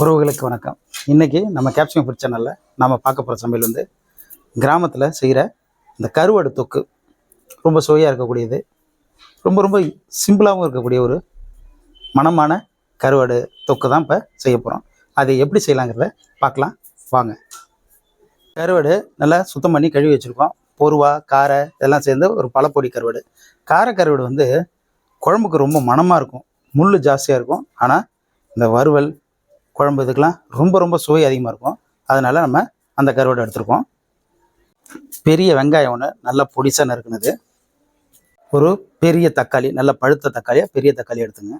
உறவுகளுக்கு வணக்கம். இன்றைக்கி நம்ம கேப்சியம் ஃபுட் சேனலில் நம்ம பார்க்க போகிற சமையல் வந்து கிராமத்தில் செய்கிற இந்த கருவாடு தொக்கு. ரொம்ப சுவையாக இருக்கக்கூடியது. ரொம்ப ரொம்ப சிம்பிளாகவும் இருக்கக்கூடிய ஒரு மனமான கருவாடு தொக்கு தான் இப்போ செய்ய போகிறோம் அது எப்படி செய்யலாங்கிறத பார்க்கலாம். வாங்க. கருவாடு நல்லா சுத்தம் பண்ணி கழுவி வச்சுருக்கோம். பொருவா காரை இதெல்லாம் சேர்ந்து ஒரு பழப்பொடி கருவாடு. கார கருவாடு வந்து குழம்புக்கு ரொம்ப மனமாக இருக்கும். முள் ஜாஸ்தியாக இருக்கும். ஆனால் இந்த வறுவல் குழம்பு இதுக்கெல்லாம் ரொம்ப ரொம்ப சுவை அதிகமாக இருக்கும். அதனால் நம்ம அந்த கருவாடு எடுத்துருக்கோம். பெரிய வெங்காயம் ஒன்று நல்லா பொடிசாக நறுக்குனது. ஒரு பெரிய தக்காளி நல்ல பழுத்த தக்காளியாக பெரிய தக்காளி எடுத்துங்க.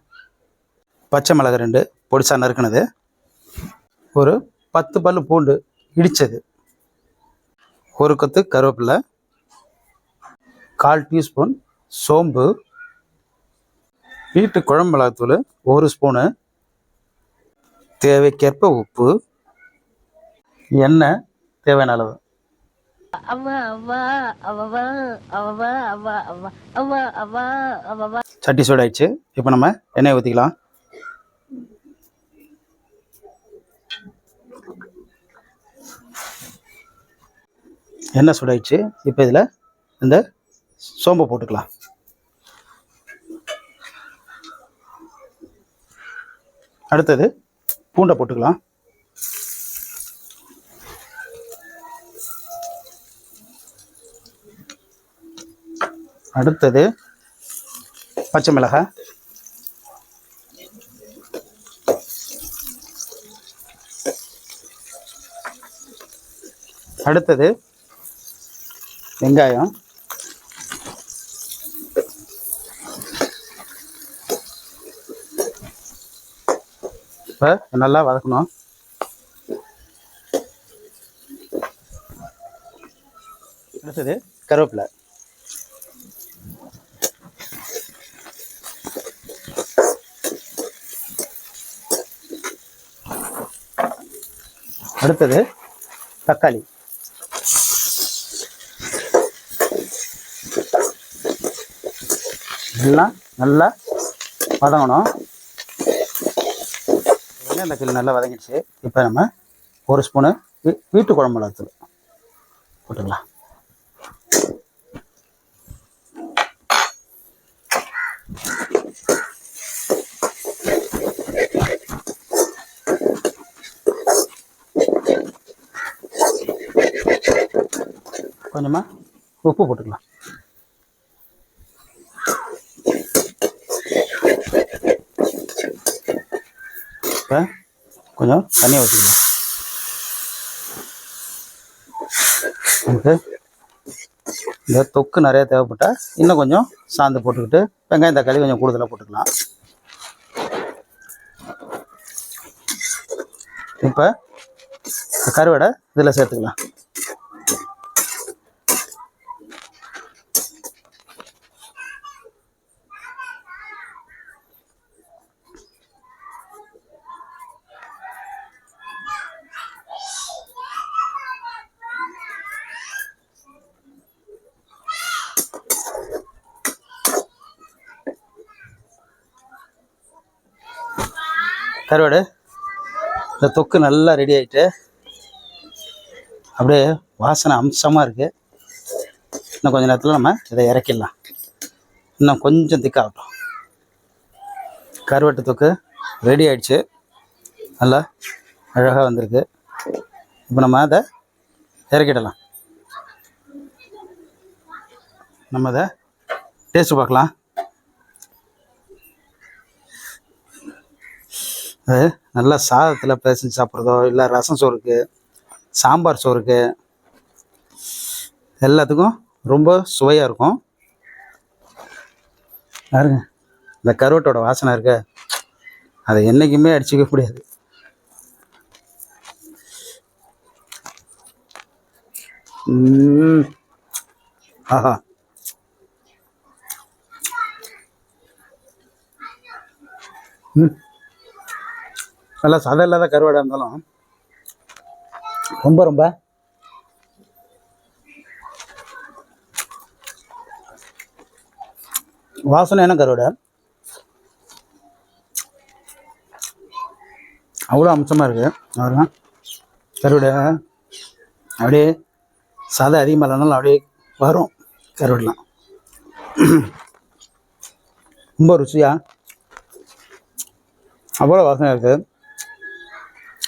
பச்சை மிளகு ரெண்டு பொடிசாக நறுக்குனது. ஒரு பத்து பல்லு பூண்டு இடித்தது ஒரு கொத்து கருவேப்பிலை. கால் டீஸ்பூன் சோம்பு. வீட்டு குழம்பு மிளகாத்தூள் ஒரு ஸ்பூனு தேவைக்கேற்ப உப்பு. எண்ணெய் தேவையான அளவு. சட்டி சூடாயிடுச்சு. இப்போ நம்ம எண்ணெய் ஊற்றிக்கலாம் எண்ணெய் சூடாயிடுச்சு. இப்போ இதில் இந்த சோம்பை போட்டுக்கலாம். அடுத்தது பூண்டை போட்டுக்கலாம். அடுத்தது பச்சை மிளகாய். அடுத்தது வெங்காயம். இப்போ நல்லா வதக்கணும். அடுத்தது கருவேப்பிலை. அடுத்தது தக்காளி. எல்லாம் நல்லா வதங்கணும். இந்த தக்காளி நல்லா வதங்கிடுச்சு. இப்போ நம்ம ஒரு ஸ்பூனு வீ வீட்டு குழம்பு மிளகாத்தூள் போட்டுக்கலாம். கொஞ்சமாக உப்பு போட்டுக்கலாம். இப்போ கொஞ்சம் தண்ணி ஊற்றிக்கலாம் நமக்கு இந்த தொக்கு நிறைய தேவைப்பட்டால் இன்னும் கொஞ்சம் சாந்து போட்டுக்கிட்டு வெங்காயம் தக்காளி கொஞ்சம் கூடுதலாக போட்டுக்கலாம். இப்போ கருவடை இதில் சேர்த்துக்கலாம். கருவாடு. இந்த தொக்கு நல்லா ரெடி ஆகிட்டு அப்படியே வாசனை அம்சமாக இருக்குது இன்னும் கொஞ்சம் நேரத்தில் நம்ம இதை இறக்கிடலாம். இன்னும் கொஞ்சம் திக்காகட்டும் கருவாட்டு தொக்கு ரெடி ஆயிடுச்சு. நல்லா அழகாக வந்திருக்கு. இப்போ நம்ம அதை இறக்கிடலாம். நம்ம அதை டேஸ்ட் பார்க்கலாம். அது நல்லா சாதத்தில் பேசஞ்சு சாப்பிட்றதோ இல்லை ரசம் சோறுக்கு சாம்பார் சோறுக்கு எல்லாத்துக்கும் ரொம்ப சுவையாக இருக்கும். பாருங்க இந்த கருவட்டோட வாசனை இருக்க. அதை என்றைக்குமே அடிச்சுக்க முடியாது. ஆஹா. ம். நல்லா சதை இல்லாத கருவாடாக இருந்தாலும் ரொம்ப ரொம்ப வாசனையான கருவாடை. அவ்வளோ அம்சமாக இருக்குது அதெல்லாம் கருவடை அப்படியே சதை அதிகமாக இல்லைனாலும் அப்படியே வரும் கருவடலாம். ரொம்ப ருசியாக அவ்வளோ வாசனை இருக்குது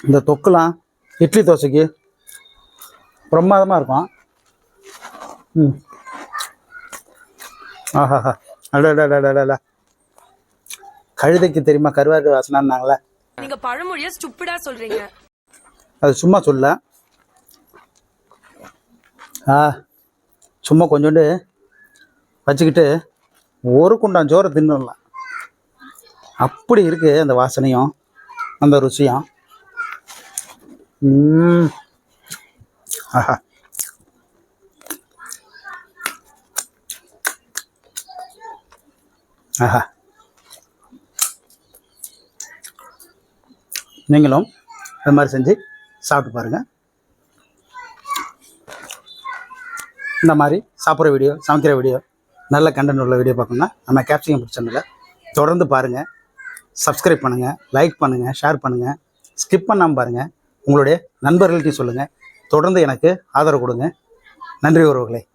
இந்த தொக்குலாம் இட்லி தோசைக்கு பிரமாதமாக இருக்கும். ம். ஆஹாஹா அடடடடடடா கழுதைக்கு தெரியுமா கருவாடு வாசனான்னாங்களே? நீங்க பழமொழிய ஸ்டுப்பிடா சொல்றீங்க. அது சும்மா சொல்ல. ஆ சும்மா கொஞ்சோண்டு வச்சுக்கிட்டு ஒரு குண்டான் சோறை தின்னுடலாம். அப்படி இருக்கு அந்த வாசனையும் அந்த ருசியும். ஆஹா ஆஹா. நீங்களும் இது மாதிரி செஞ்சு சாப்பிட்டு பாருங்கள் இந்த மாதிரி சாப்பிட்ற வீடியோ சமைக்கிற வீடியோ நல்ல கண்டென்ட் உள்ள வீடியோ பார்க்கணும்னா நம்ம கேப்சிகம் சேனலை தொடர்ந்து பாருங்கள் சப்ஸ்கிரைப் பண்ணுங்கள் லைக் பண்ணுங்கள் ஷேர் பண்ணுங்கள் ஸ்கிப் பண்ணாமல் பாருங்கள் உங்களுடைய நண்பர்களுக்கு சொல்லுங்கள் தொடர்ந்து எனக்கு ஆதரவு கொடுங்க. நன்றி உறவுகளே.